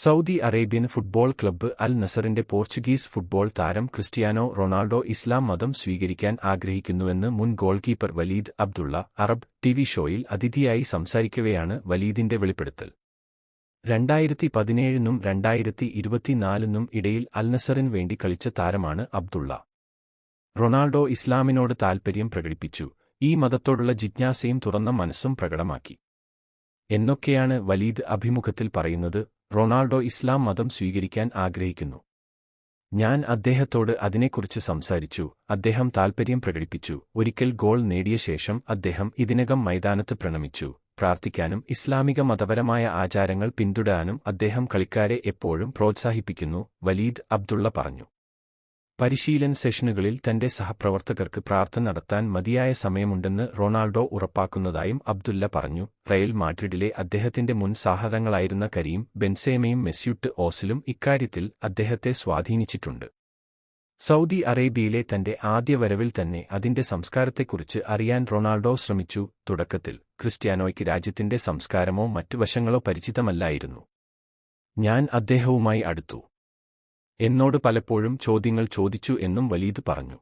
Saudi Arabian football club Al നസറിന്റെ Portuguese football താരം Cristiano Ronaldo ഇസ്ലാം മതം സ്വീകരിക്കാൻ ആഗ്രഹിക്കുന്നുവെന്ന് മുൻ goalkeeper Waleed Abdullah Arab TV ഷോയിൽ അതിഥിയായി സംസാരിക്കവെയാണ് വലീദിന്റെ വെളിപ്പെടുത്തൽ. രണ്ടായിരത്തി പതിനേഴിനും രണ്ടായിരത്തി ഇരുപത്തിനാലിനും ഇടയിൽ അൽ നസറിന് വേണ്ടി കളിച്ച താരമാണ് അബ്ദുള്ള. റൊണാൾഡോ ഇസ്ലാമിനോട് താൽപര്യം പ്രകടിപ്പിച്ചു. ഈ മതത്തോടുള്ള ജിജ്ഞാസയും തുറന്ന മനസ്സും പ്രകടമാക്കി. എന്നൊക്കെയാണ് വലീദ് അഭിമുഖത്തിൽ പറയുന്നത്. റൊണാൾഡോ ഇസ്ലാം മതം സ്വീകരിക്കാൻ ആഗ്രഹിക്കുന്നു. ഞാൻ അദ്ദേഹത്തോട് അതിനെക്കുറിച്ച് സംസാരിച്ചു അദ്ദേഹം താൽപര്യം പ്രകടിപ്പിച്ചു ഒരിക്കൽ ഗോൾ നേടിയ ശേഷം അദ്ദേഹം ഇതിനകം മൈതാനത്ത് പ്രണമിച്ചു പ്രാർത്ഥിക്കാനും ഇസ്ലാമിക മതപരമായ ആചാരങ്ങൾ പിന്തുടരാനും അദ്ദേഹം കളിക്കാരെ എപ്പോഴും പ്രോത്സാഹിപ്പിക്കുന്നു വലീദ് അബ്ദുള്ള പറഞ്ഞു. പരിശീലൻ സെഷനുകളിൽ തന്റെ സഹപ്രവർത്തകർക്ക് പ്രാർത്ഥന നടത്താൻ മതിയായ സമയമുണ്ടെന്ന് റൊണാൾഡോ ഉറപ്പാക്കുന്നതായും അബ്ദുല്ല പറഞ്ഞു. റയൽ മാഡ്രിഡിലെ അദ്ദേഹത്തിന്റെ മുൻ സാഹതങ്ങളായിരുന്ന കരീം ബെൻസേമയും മെസ്യൂട്ട് ഓസിലും ഇക്കാര്യത്തിൽ അദ്ദേഹത്തെ സ്വാധീനിച്ചിട്ടുണ്ട്. സൗദി അറേബ്യയിലെ തന്റെ ആദ്യ വരവിൽ തന്നെ അതിന്റെ സംസ്കാരത്തെക്കുറിച്ച് അറിയാൻ റൊണാൾഡോ ശ്രമിച്ചു. തുടക്കത്തിൽ ക്രിസ്ത്യാനോയ്ക്ക് രാജ്യത്തിന്റെ സംസ്കാരമോ മറ്റു വശങ്ങളോ പരിചിതമല്ലായിരുന്നു. ഞാൻ അദ്ദേഹവുമായി അടുത്തു. എന്നോട് പലപ്പോഴും ചോദ്യങ്ങൾ ചോദിച്ചു എന്നും വലീദ് പറഞ്ഞു.